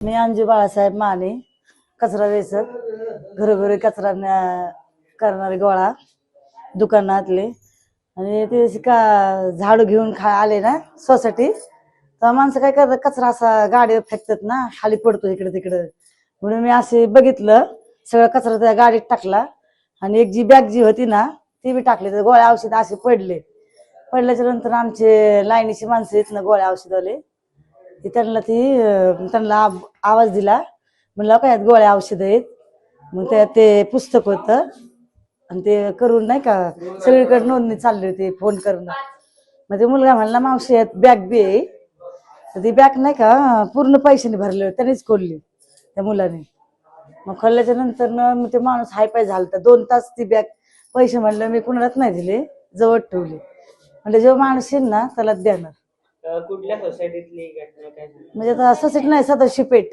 मी अंजू बाळासाहेब माने कचरा वेचक घरोघरी कचरा न्या- करणारे गोळा दुकानातले. आणि ते का झाडू घेऊन खा आले ना सोसायटी तर माणसं काय करतात कचरा असा गाडीवर फेकतात ना खाली पडतो इकडे तिकडं. म्हणून मी असे बघितलं सगळं कचरा त्या गाडीत टाकला. आणि एक जी बॅग जी होती ना ती बी टाकली. तर गोळ्या औषध असे पडले. पडल्याच्या नंतर आमचे लाईनीची माणसं आहेत ना गोळ्या आले. ती त्यांना ती त्यांना आवाज दिला. म्हणलं काय यात गोळ्या औषध आहेत? मग त्यात ते पुस्तक होतं. आणि ते करून नाही का सगळीकडे नोंदणी चालली होती फोन करणं. मग ते मुलगा म्हणला मावशी यात बॅग बी आहे. तर ती बॅग नाही का पूर्ण पैशाने भरले होते त्यांनीच खोलली त्या मुलाने. मग खोलल्याच्या नंतर मग ते माणूस हाय पाय झाला दोन तास ती बॅग पैसे म्हणलं मी कुणालाच नाही दिले जवळ ठेवले. म्हणजे जेव्हा माणूस येईल ना त्याला देणार. ना कुठल्या सोसायटीतली घटना काय म्हणजे आता सीट नाही सदस्य पेठ.